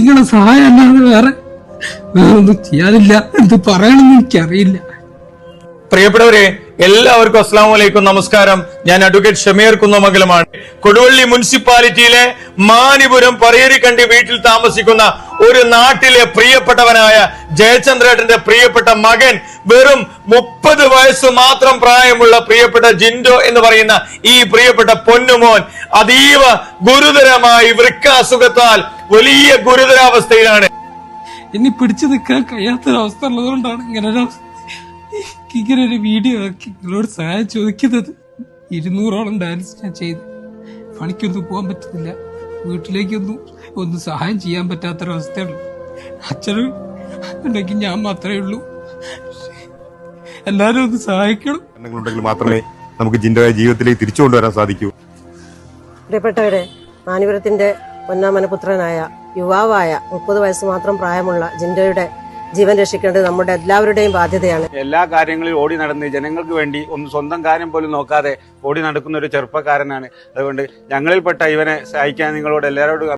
നിങ്ങളെ സഹായം അല്ലാതെ വേറെ വേറെ ഒന്നും ചെയ്യാനില്ല. എന്ത് പറയണമെന്ന് എനിക്കറിയില്ല. പ്രിയപ്പെട്ടവരെ എല്ലാവർക്കും അസ്സാം വലൈക്കും നമസ്കാരം. ഞാൻ അഡ്വക്കേറ്റ് ഷമീർ കുന്നമംഗലമാണ്. കൊടുവള്ളി മുനിസിപ്പാലിറ്റിയിലെ മാനിപുരം പറയേരിക്കണ്ടി വീട്ടിൽ താമസിക്കുന്ന ഒരു നാട്ടിലെ പ്രിയപ്പെട്ടവനായ ജയചന്ദ്രേട്ടന്റെ പ്രിയപ്പെട്ട മകൻ വെറും മുപ്പത് വയസ്സ് മാത്രം പ്രായമുള്ള പ്രിയപ്പെട്ട ജിൻഡോ എന്ന് പറയുന്ന ഈ പ്രിയപ്പെട്ട പൊന്നുമോൻ അതീവ ഗുരുതരമായി വൃക്കാസുഖത്താൽ വലിയ ഗുരുതരാവസ്ഥയിലാണ്. ഇനി പിടിച്ചു നിൽക്കാൻ കഴിയാത്തൊരവസ്ഥ ഉള്ളതുകൊണ്ടാണ് ഇങ്ങനെ ഒരു ഇങ്ങനെ ഒരു വീഡിയോ ആക്കി നിങ്ങളോട് സഹായം ചോദിക്കുന്നത് ഇരുന്നൂറോളം ഡാൻസ് ഞാൻ ചെയ്ത്. പണിക്കൊന്നും പോകാൻ പറ്റുന്നില്ല. വീട്ടിലേക്കൊന്നും ഒന്നും സഹായം ചെയ്യാൻ പറ്റാത്തൊരവസ്ഥയുള്ളൂ അച്ഛനും ഉണ്ടെങ്കിൽ ഞാൻ മാത്രമേ ഉള്ളൂ. എല്ലാരും ഒന്ന് സഹായിക്കണം. ഉണ്ടെങ്കിൽ മാത്രമേ നമുക്ക് ജിൻഡോയെ ജീവിതത്തിലേക്ക് തിരിച്ചു കൊണ്ടുവരാൻ സാധിക്കൂ. പ്രിയപ്പെട്ടവരെ മാനിപുരത്തിന്റെ പൊന്നാമനപുത്രനായ യുവാവായ മുപ്പത് വയസ്സ് മാത്രം പ്രായമുള്ള ജിൻഡോയുടെ ജീവൻ രക്ഷിക്കേണ്ടത് നമ്മുടെ എല്ലാവരുടെയും ബാധ്യതയാണ്. എല്ലാ കാര്യങ്ങളിലും ഓടി നടന്ന് ജനങ്ങൾക്ക് വേണ്ടി ഒന്ന് സ്വന്തം കാര്യം പോലും നോക്കാതെ ഓടി നടക്കുന്ന ഒരു ചെറുപ്പക്കാരനാണ്. അതുകൊണ്ട് ഞങ്ങളിൽപ്പെട്ട ഇവനെ സഹായിക്കാൻ നിങ്ങളോട് എല്ലാവരോടും